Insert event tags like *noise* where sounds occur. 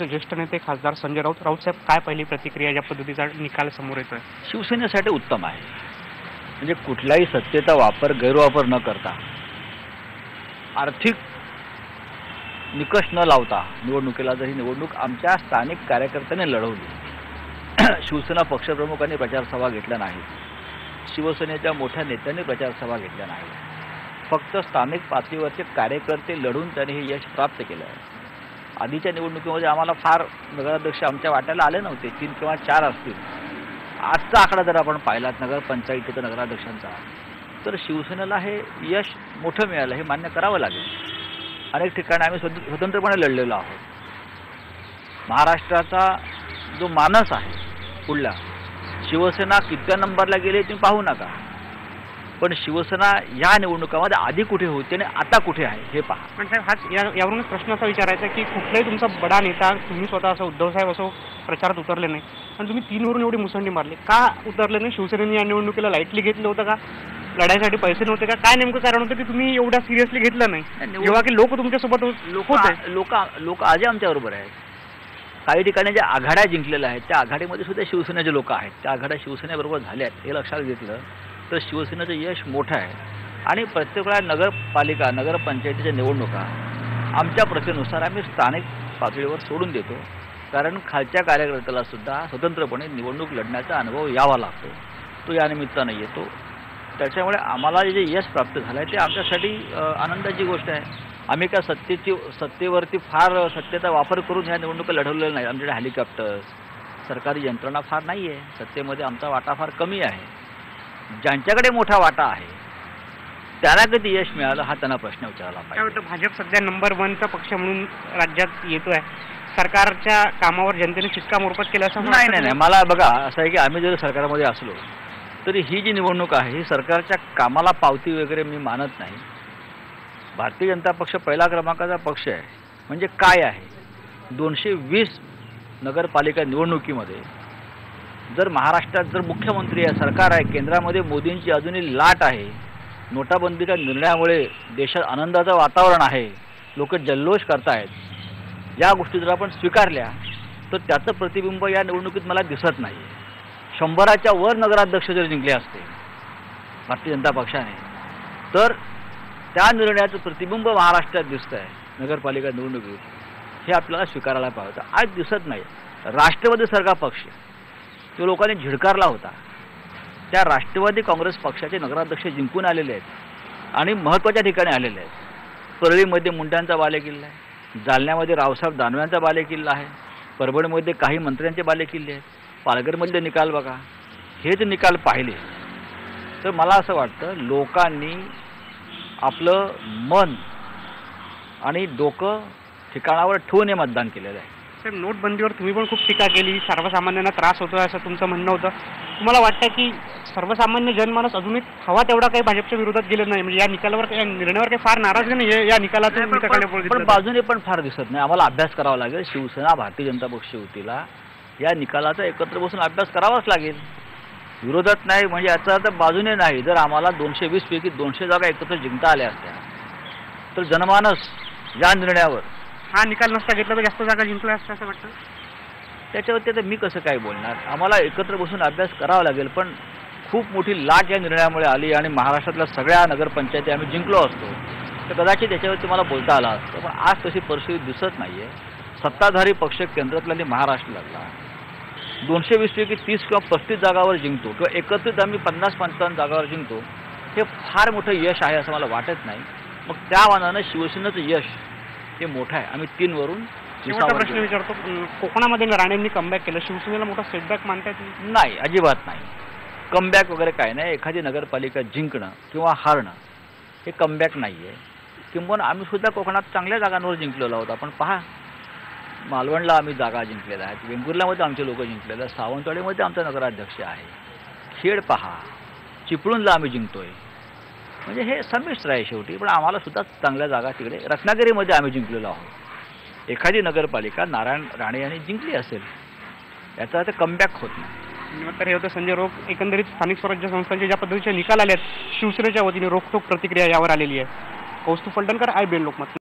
शिवसेनेचे ज्येष्ठ नेते खासदार संजय राऊत. राऊत साहेब काय पहिली प्रतिक्रिया या पद्धतीचा निकाल समोर येतोय? शिवसेनेसाठी उत्तम आहे. म्हणजे कुठलाही सत्तेचा वापर गैरवापर न करता आर्थिक निकष न लावता निवडणुकीला जर ही निवडणूक आमच्या स्थानिक कार्यकर्त्यांनी लढवली. *clears throat* शिवसेना पक्षप्रमुखांनी प्रचारसभा घेतल्या नाहीत. शिवसेनेच्या मोठ्या नेत्यांनी प्रचारसभा घेतल्या नाहीत. फक्त स्थानिक पातळीवरचे कार्यकर्ते लढून त्यांनी हे यश प्राप्त केलं आहे. आधीच्या निवडणुकीमध्ये आम्हाला फार नगराध्यक्ष आमच्या वाट्याला आले नव्हते. तीन किंवा चार असतील. आजचा आकडा जर आपण पाहिलात नगरपंचायतीचा नगराध्यक्षांचा तर शिवसेनेला हे यश मोठं मिळालं हे मान्य करावं लागेल. अनेक ठिकाणी आम्ही स्वत स्वतंत्रपणे लढलेलो आहोत. महाराष्ट्राचा जो मानस आहे पुढला शिवसेना कितव्या नंबरला गेली तुम्ही पाहू नका. पण शिवसेना या निवडणुकामध्ये आधी कुठे होती आणि आता कुठे आहे हे पहा. पण साहेब हाच यावरूनच प्रश्न असा विचारायचा की कुठलाही तुमचा बडा नेता तुम्ही स्वतः असं उद्धव साहेब असो प्रचारात उतरले नाही. आणि तुम्ही तीनवरून एवढी मुसंडी मारली. का उतरले नाही? शिवसेनेने या निवडणुकीला लाईटली घेतलं होतं का? लढाईसाठी पैसे नव्हते का? काय नेमकं कारण होतं की तुम्ही एवढ्या सिरियसली घेतलं नाही? जेव्हा की लोक तुमच्यासोबत लोक होते. लोक लोक आजही आमच्याबरोबर आहेत. काही ठिकाणी ज्या आघाड्या जिंकलेल्या आहेत त्या आघाडीमध्ये सुद्धा शिवसेनेचे लोक आहेत. त्या आघाड्या शिवसेनेबरोबर झाल्या आहेत हे लक्षात घेतलं. तर शिवसेनेचं यश मोठं आहे. आणि प्रत्येक वेळा नगरपालिका नगरपंचायतीच्या निवडणुका आमच्या प्रथेनुसार आम्ही स्थानिक पातळीवर सोडून देतो. कारण खालच्या कार्यकर्त्याला सुद्धा स्वतंत्रपणे निवडणूक लढण्याचा अनुभव यावा लागतो. तो या निमित्तानं येतो. त्याच्यामुळे आम्हाला जे यश प्राप्त झालं आहे ते आमच्यासाठी आनंदाची गोष्ट आहे. आम्ही काय सत्तेची सत्तेवरती फार सत्तेचा वापर करून ह्या निवडणुका लढवलेल्या नाही आमच्याकडे हेलिकॉप्टर्स सरकारी यंत्रणा फार नाही आहे सत्तेमध्ये आमचा वाटा फार कमी आहे. ज्यांच्याकडे मोठा वाटा आहे त्याला कधी यश मिळालं हा त्यांना प्रश्न विचारला पाहिजे. भाजप सध्या नंबर वनचा पक्ष म्हणून राज्यात येतोय. सरकारच्या कामावर जनतेने शिक्कामोर्फत केलं असं नाही नाही नाही. मला बघा असं आहे की आम्ही जरी सरकारमध्ये असलो तरी ही जी निवडणूक आहे ही सरकारच्या कामाला पावती वगैरे मी मानत नाही. भारतीय जनता पक्ष पहिला क्रमांकाचा पक्ष आहे. म्हणजे काय आहे? दोनशे वीस नगरपालिका निवडणुकीमध्ये जर महाराष्ट्रात जर मुख्यमंत्री आहे सरकार आहे केंद्रामध्ये मोदींची अजूनही लाट आहे नोटाबंदीच्या निर्णयामुळे देशात आनंदाचं वातावरण आहे लोक जल्लोष करतायत या गोष्टी जर आपण स्वीकारल्या तर त्याचं प्रतिबिंब या निवडणुकीत मला दिसत नाही. शंभराच्या वर नगराध्यक्ष जर जिंकले असते भारतीय जनता पक्षाने तर त्या निर्णयाचं प्रतिबिंब महाराष्ट्रात दिसतं आहे नगरपालिका निवडणुकीत. हे आपल्याला स्वीकारायला पाहिजे आज दिसत नाही. राष्ट्रवादी सरकार पक्ष. तो लोकांनी झिडकारला होता. त्या राष्ट्रवादी काँग्रेस पक्षाचे नगराध्यक्ष जिंकून आलेले आहेत आणि महत्त्वाच्या ठिकाणी आलेले आहेत. परळीमध्ये मुंड्यांचा बालेकिल्ला आहे. जालन्यामध्ये रावसाहेब दानव्यांचा बालेकिल्ला आहे. परभणीमध्ये काही मंत्र्यांचे बालेकिल्ले आहेत. पालघरमधले निकाल बघा. हेच निकाल पाहिले. तर मला असं वाटतं लोकांनी आपलं मन आणि डोकं ठिकाणावर ठेवून हे मतदान केलेलं आहे. साहेब नोटबंदीवर तुम्ही पण खूप टीका केली. सर्वसामान्यांना त्रास होतोय असं तुमचं म्हणणं होतं. तुम्हाला वाटतं की सर्वसामान्य जनमानस अजूनही हवा तेवढा काही भाजपच्या विरोधात गेलं नाही. म्हणजे या निकालावर या निर्णयावर काही फार नाराज नाही. या- निकालातून पण-. बाजूने पण फार दिसत नाही. आम्हाला अभ्यास करावा लागेल. शिवसेना भारतीय जनता पक्ष युतीला या निकालाचा एकत्र बसून अभ्यास करावाच लागेल. विरोधात नाही म्हणजे याचा अर्थ बाजूने नाही. जर आम्हाला दोनशे वीस पैकी दोनशे जागा एकत्र जिंकता आल्या असत्या तर जनमानस या निर्णयावर हा निकाल नसता घेतला तर जास्त जागा जिंकला असतं असं वाटतं. त्याच्यावरती आता मी कसं काय बोलणार? आम्हाला एकत्र बसून अभ्यास करावा लागेल पण खूप मोठी लाट या निर्णयामुळे आली आणि महाराष्ट्रातल्या सगळ्या नगरपंचायती आम्ही जिंकलो असतो. तर कदाचित त्याच्यावरती मला बोलता आला असतं पण आज तशी परिस्थिती दिसत नाही आहे सत्ताधारी पक्ष केंद्रातला आणि महाराष्ट्रातला. दोनशे वीसपैकी तीस किंवा पस्तीस जागावर जिंकतो किंवा एकत्रित आम्ही पन्नास पंचावन्न जागावर जिंकतो हे फार मोठं यश आहे असं मला वाटत नाही. मग त्या मानानं शिवसेनेचं यश हे मोठं आहे. आम्ही तीनवरून शेवटचा विसावर प्रश्न. विचारतो. कोकणामध्ये राणेंनी कमबॅक केलं. शिवसेनेला मोठा सेटबॅक मानताय तुम्ही? नाही अजिबात नाही. कमबॅक वगैरे काय नाही. एखादी नगरपालिका जिंकणं किंवा हारणं हे कमबॅक नाही आहे किंबहुना आम्ही सुद्धा कोकणात चांगल्या जागांवर जिंकलेलो आहोत. आपण पहा मालवणला आम्ही जागा जिंकलेल्या आहेत. वेंगुर्ल्यामध्ये आमचे लोक जिंकलेले आहेत. सावंतवाडीमध्ये आमचा नगराध्यक्ष आहे. खेड पहा चिपळूणला आम्ही जिंकतोय. म्हणजे हे संमिश्र आहे शेवटी पण आम्हाला सुद्धा चांगल्या जागा तिकडे रत्नागिरीमध्ये आम्ही जिंकलेलो आहोत. एखादी नगरपालिका नारायण राणे यांनी जिंकली असेल याचा आता कमबॅक होत नाही. तर हे होतं संजय रोख एकंदरीत स्थानिक स्वराज्य संस्थांचे ज्या पद्धतीचे निकाल आले आहेत शिवसेनेच्या वतीने रोखोक प्रतिक्रिया यावर आलेली आहे. कौस्तुभ फलटणकर आय बेन लोकमत.